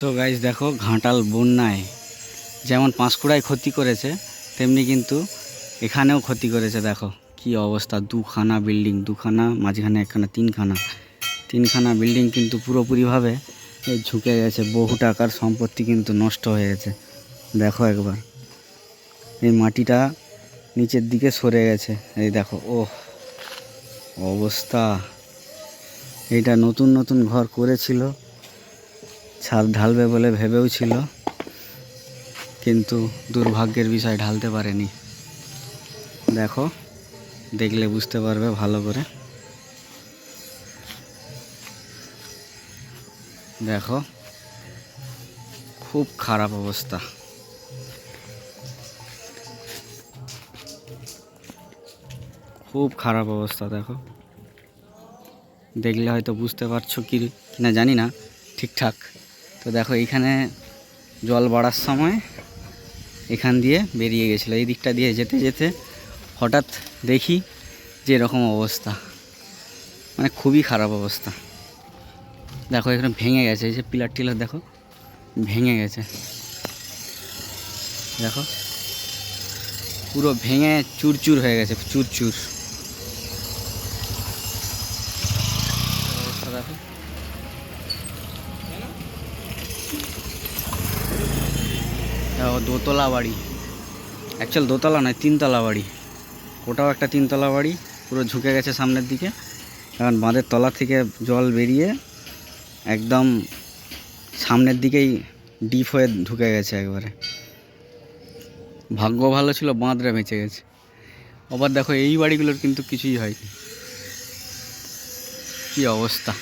তো গাইজ দেখো, ঘাটাল বন্যায় যেমন পাঁশকুড়ায় ক্ষতি করেছে, তেমনি কিন্তু এখানেও ক্ষতি করেছে, দেখো। কি অবস্থা, দুখানা বিল্ডিং দুখানা, মাঝখানে একখানা, তিনখানা। তিনখানা বিল্ডিং কিন্তু পুরোপুরিভাবে ঝুঁকে গেছে, বহু টাকার সম্পত্তি কিন্তু নষ্ট হয়ে গেছে। দেখো একবার, এই মাটিটা নিচের দিকে সরে গেছে। এই দেখো ও অবস্থা। এটা নতুন নতুন ঘর করেছিল। ছাদ ঢালবে বলে ভেবেও ছিল, কিন্তু দুর্ভাগ্যের বিষয় ঢালতে পারেনি। দেখো, দেখলে বুঝতে পারবে ভালো করে। দেখো, খুব খারাপ অবস্থা। খুব খারাপ অবস্থা, দেখো। দেখলে হয়তো বুঝতে পারছ কি কিনা, জানি না, ঠিকঠাক। তো দেখো এইখানে জল বাড়ার সময় এখান দিয়ে বেরিয়ে গেছিল। এই দিকটা দিয়ে যেতে যেতে হঠাৎ দেখি যে এরকম অবস্থা। মানে খুবই খারাপ অবস্থা। দেখো, এখানে ভেঙে গেছে। এই যে পিলার টিলার, দেখো, ভেঙে গেছে। দেখো, পুরো ভেঙে চুরচুর হয়ে গেছে, চুরচুর অবস্থা দেখো দেখো দোতলা বাড়ি। অ্যাকচুয়াল দোতলা নয়, তিনতলা বাড়ি। ওটাও একটা তিনতলা বাড়ি, পুরো ঝুঁকে গেছে সামনের দিকে। কারণ বাঁধের তলা থেকে জল বেরিয়ে একদম সামনের দিকেই ডিপ হয়ে ঢুকে গেছে একবারে। ভাগ্য ভালো ছিল, বাঁধটা বেঁচে গেছে। আবার দেখো এই বাড়িগুলোর কিন্তু কিছুই হয়নি। কী অবস্থা।